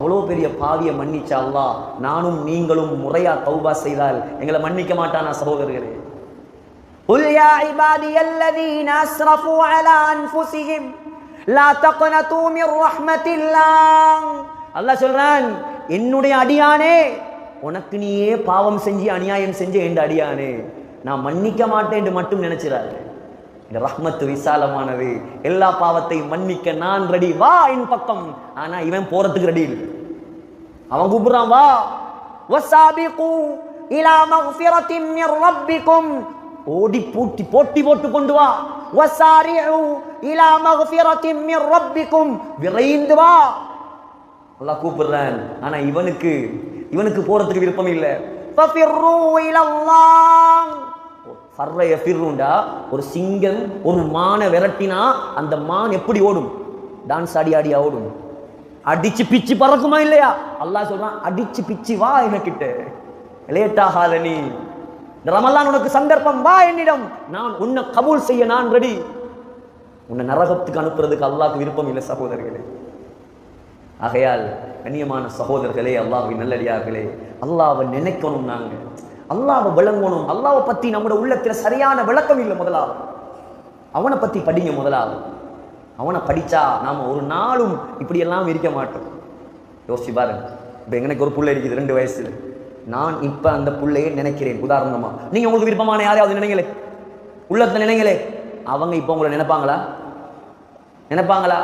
அவ்வளோ பெரிய பாவியை மன்னிச்சா அல்லாஹ் நானும் நீங்களும் முறையா தௌபா செய்தால் எங்களை மன்னிக்க மாட்டானா சகோதரர்களே قل يا عبادي الذين اسرفوا على انفسهم لا تقنطوا من رحمه الله அல்லாஹ் சொல்றான் என்னுடைய அடியானே உனக்கு நீயே பாவம் செஞ்சு அநியாயம் செஞ்சு என் அடியானே நான் மன்னிக்க மாட்டேன் என்று மட்டும் நினைச்சிடாரு இந்த ரஹ்மத்து விசாலமானது எல்லா பாவத்தையும் மன்னிக்க நான் ரெடி வா என் பக்கம். ஆனா இவன் போறதுக்கு ரெடி அவன் கூப்பிடுறான் வா. இலா மக்ஃபிரத்தின் மின் ரப்பிக்கும். ஓடி பூட்டி போட்டி போட்டு கொண்டு வா. வசாரிஉ இலா மக்ஃபிரத்தின் மின் ரப்பிக்கும். விரைந்து வா. அல்லாஹ் கூப்பிடுறான். ஆனா இவனுக்கு இவனுக்கு போறதுக்கு விருப்பம் இல்லை. ஃபஃபிர்ரு இலல்லாஹ். ஃபர்ரைய ஃபிர்ருண்டா ஒரு சிங்கம் ஒரு மானை விரட்டினா அந்த மான் எப்படி ஓடும்? டான்ஸ் ஆடி ஆடியா ஓடும். அடிச்சு பிச்சு பறக்குமா இல்லையா? அல்லாஹ் சொல்றான் அடிச்சு பிச்சு வா என்கிட்ட. லேட்டாகாத நீ. நிறமெல்லாம் உனக்கு சந்தர்ப்பம் வா என்னிடம். நான் உன்னை கபூல் செய்ய நான் ரெடி உன்னை நரகத்துக்கு அனுப்புறதுக்கு அல்லாஹ்க்கு விருப்பம் இல்லை சகோதரர்களே. ஆகையால் கண்ணியமான சகோதரர்களே அல்லாஹ்வின் நல்லடியார்களே அல்லாவை நினைக்கணும் நாங்கள் அல்லாவை விளங்கணும். அல்லாவை பத்தி நம்மளோட உள்ளத்துல சரியான விளக்கம் இல்லை முதலாவது. அவனை பத்தி படிங்க முதலாவது. அவனை படிச்சா நாம ஒரு நாளும் இப்படியெல்லாம் இருக்க மாட்டோம். யோசிச்சு பாருங்க. இப்போ எனக்கு ஒரு புள்ள இருக்குது ரெண்டு வயசுல. நான் இப்ப அந்த புள்ளையை நினைக்கிறேன். உதாரணமா நீங்க உங்களுக்கு விருப்பமான யாரையாவது நினைங்களே? உள்ளத்துல நினைங்களே? அவங்க இப்போ உங்களை நினைப்பாங்களா? நினைப்பாங்களா?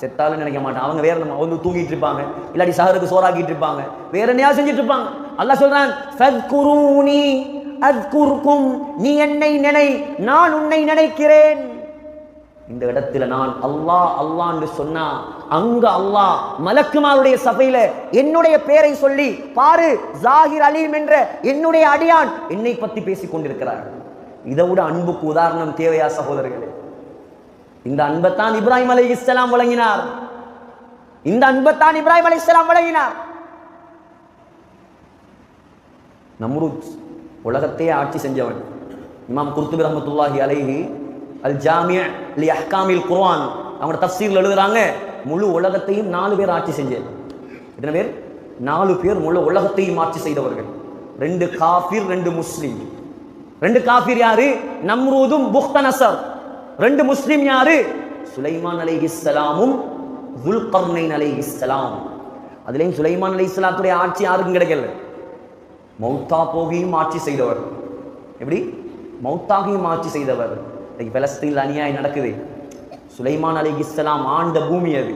செத்தாலும் நினைக்க மாட்டான் அவங்க வேற நம்ம வந்து தூங்கிட்டு இருப்பாங்க. இல்லாட்டி சகருக்கு சோறாக்கிட்டு இருப்பாங்க. வேற என்னையா செஞ்சுட்டு இருப்பாங்க. அல்லாஹ் சொல்றான் ஃபத்குரூனி அத்குர்கும் நீ என்னை நினை நான் உன்னை நினைக்கிறேன். இந்த இடத்துல நான் அல்லாஹ் அல்லான்னு சொன்னா அங்க அல்லாஹ் மலக்குமாருடைய சபையில என்னுடைய பேரை சொல்லி பாரு ஜாகிர் அலீம் என்ற என்னுடைய அடியான் என்னை பத்தி பேசிக் கொண்டிருக்கிறார். இதை விட அன்புக்கு உதாரணம் தேவையா சகோதரர்களே? இந்த அன்பைத்தான் இப்ராஹிம் அலி இஸ்லாம் வழங்கினார். இந்த அன்பைத்தான் இப்ராஹிம் அலி இஸ்லாம் வழங்கினார். நம்ரூத் உலகத்தையே ஆட்சி செஞ்சவன். இமாம் குர்துபி ரஹமத்துல்லாஹி அலைஹி அல் ஜாமியா லி அஹ்காமில் குர்ஆன். அவங்க தஃசீர்ல எழுதுகிறாங்க முழு உலகத்தையும் நாலு பேர் ஆட்சி செஞ்சது எத்தனை பேர்? நாலு பேர் முழு உலகத்தையும் ஆட்சி செய்தவர்கள். ரெண்டு காஃபிர் ரெண்டு முஸ்லீம். ரெண்டு காஃபிர் யாரு? நம்ரூதும் புக்தனசர் ரெண்டு முஸ்லீம் யாரு? சுலைமான் அலைஹிஸ்ஸலாமும் துல்கர்னைன் இஸ்லாம் அதுலேயும் சுலைமான் அலைஹிஸ்ஸலாத்துடைய ஆட்சி யாருக்கும் கிடைக்கல? மௌத்தா போகியும் ஆட்சி செய்தவர். எப்படி? மௌத்தாகியும் ஆட்சி செய்தவர். இன்னைக்கு பலஸ்தீனில் அநியாயம் நடக்குது. சுலைமான் அலைஹிஸ்ஸலாம் ஆண்ட பூமி அது